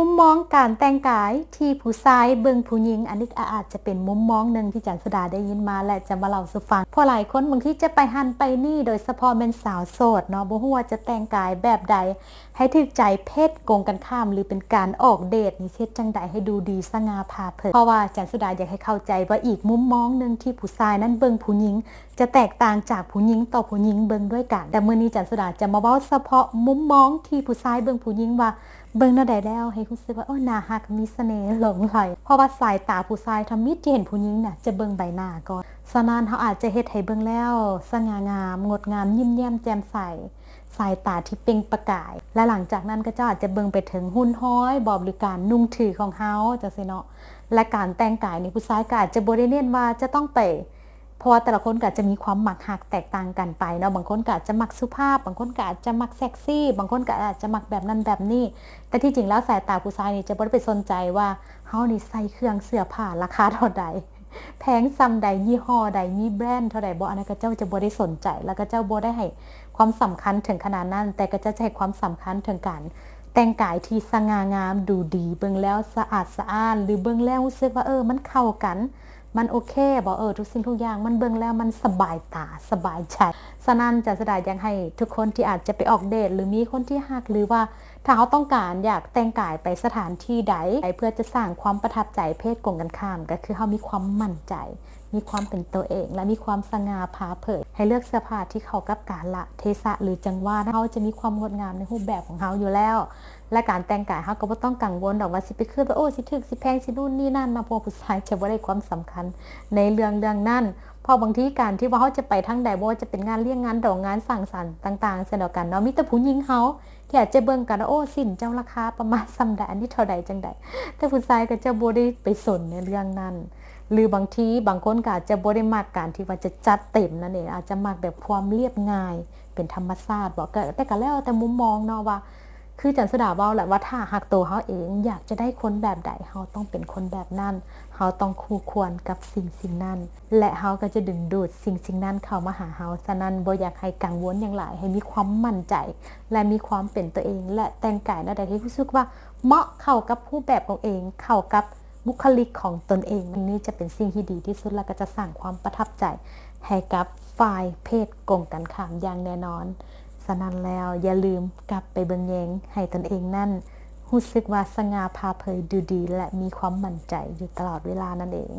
มุมมองการแต่งกายที่ผู้ชายเบิ่งผู้หญิง อันนี้อาจจะเป็นมุมมองหนึ่งที่จันสดาได้ยินมาและจะมาเล่าสู่ฟังพราะหลายคนบางที่จะไปหันไปนี่ โดยเฉพาะเป็นสาวโสดเนาะบ่ฮู้ว่าจะแต่งกายแบบใด ให้ถึกใจเพศโกงกันข้าม หรือเป็นการออกเดทนี่เช็ดจังใดให้ดูดีสง่าผ่าเผยเพราะว่าจันสุดาอยากให้เข้าใจว่าอีกมุมมองหนึ่งที่ผู้ชายนั้นเบิ่งผู้หญิง จะแตกต่างจากผู้หญิงต่อผู้หญิงเบิ่งด้วยกันแต่มื้อนี้จันสุดาจะมาเว้าเฉพาะมุมมองที่ผู้ชายเบิ่งผู้หญิงว่าเบิ่งแนวใดแล้วให้รู้สึกว่าโอ้น่าฮักมีเสน่ห์หลงไหลเพราะว่าสายตาผู้ชายทำมิตรที่เห็นผู้หญิงน่ะจะเบิ่งใบหน้าก่อนฉะนั้นเขาอาจจะเฮ็ดให้เบิ่งแล้ว สง่างาม งดงามยิ้มแย้มแจ่มใสสายตาที่เปล่งประกาย และหลังจากนั้นก็จะอาจจะเบิ่งไปถึงหุ่นห้อยบอบหรือการนุ่งถือของเฮาจังซี่เนาะและการแต่งกายนี่ผู้ชายก็อาจจะบ่ได้เน้นว่าจะต้องไป เพราะว่าแต่ละคนก็อาจจะมีความหมักหักแตกต่างกันไปเนาะบางคนก็อาจจะมักสุภาพ บางคนก็อาจจะมักเซ็กซี่ บางคนก็อาจจะหมักแบบนั้นแบบนี้ แต่ที่จริงแล้วสายตาผู้ชายนี่จะบ่ได้ไปสนใจว่าเฮานี่ใส่เครื่องเสื้อผ้าราคาเท่าใดแพงซ้ำใดยี่ห้อใดมีแบรนด์เท่าใดบ่อันนั้นก็เจ้าจะบ่ได้สนใจ แล้วก็เจ้าบ่ได้ให้ความสำคัญถึงขนาดนั้น แต่ก็จะให้ความสำคัญถึงการแต่งกายที่สง่างามดูดีเบิ่งแล้วสะอาดสะอ้านหรือเบิ่งแล้วรู้สึกว่าเออมันเข้ากัน มันโอเคบอกเออทุกสิ่งทุกอย่างมันเบิ่งแล้วมันสบายตาสบายใจฉะนั้นจะสดายังให้ทุกคนที่อาจจะไปออกเดทหรือมีคนที่หักหรือว่าถ้าเขาต้องการอยากแต่งกายไปสถานที่ใดเพื่อจะสร้างความประทับใจเพศกงกันข้าม ก็คือเขามีความมั่นใจ มีความเป็นตัวเอง และมีความสง่าผ่าเผย ให้เลือกเสื้อผ้าที่เข้ากับกาละเทศะหรือจังหวะเขาจะมีความงดงามในรูปแบบของเขาอยู่แล้ว และการแต่งกายเขาก็บ่ต้องกังวลดอกว่าสิไปขึ้นว่าโอ้สิถึกสิแพงสินู่นนี่นั่นนะพราะผู้ชายจะบ่ได้ความสำคัญ ในเรื่องเรื่องนั้นพราะบางทีการที่ว่าเขาจะไปทั้งใดบ่ว่าจะเป็นงานเลี้ยงงานดอกงานสั่งสรรค์ต่างๆเช่นเดียวกันเนาะมีแต่ผู้หญิงเขาที่อาจจะเบิ่งกันโอ้สินเจ้าราคาประมาณซำใดอันนี้เท่าใดจังใดแต่ผู้ชายก็จะบ่ได้ไปสนในเรื่องนั้น หรือบางทีบางคนก็อาจจะบ่ได้มักการที่ว่าจะจัดเต็มนั่นเองอาจจะมักแบบความเรียบง่าย เป็นธรรมชาติบอกก็แต่ก็แล้วแต่มุมมองเนาะว่า คือจันสดาเว้าแหละว่าถ้าหักตัวเขาเองอยากจะได้คนแบบใดเขาต้องเป็นคนแบบนั้นเขาต้องคู่ควรกับสิ่งสิ่งนั้น และเขาก็จะดึงดูดสิ่งสิ่งนั้นเข้ามาหาเขาฉะนั้นบ่อยากให้กังวลอย่างไรให้มีความมั่นใจ และมีความเป็นตัวเอง และแต่งกายในใดที่รู้สึกว่าเหมาะเข้ากับผู้แบบของเองเข้ากับ บุคลิกของตนเองนี่จะเป็นสิ่งที่ดีที่สุดและก็จะสร้างความประทับใจให้กับฝ่ายเพศกงกันขามอย่างแน่นอนฉะนั้นแล้วอย่าลืมกลับไปเบิ่งแยงให้ตนเองนั่นรู้สึกว่าสง่าพาเผยดูดี และมีความมั่นใจอยู่ตลอดเวลานั่นเอง